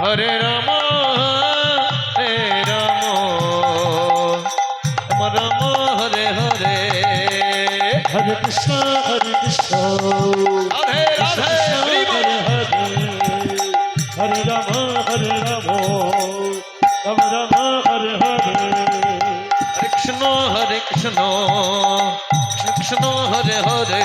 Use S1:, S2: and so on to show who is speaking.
S1: হরে Ram হরে Ram. Ram Ram Hare Hare.
S2: হরে Krishna হরে Krishna.
S1: Radhe Radhe Hari বল।
S2: হরে Ram হরে Ram. Ram Ram Hare Hare.
S1: হরে Krishna হরে Krishna. Krishna Krishna Hare Hare.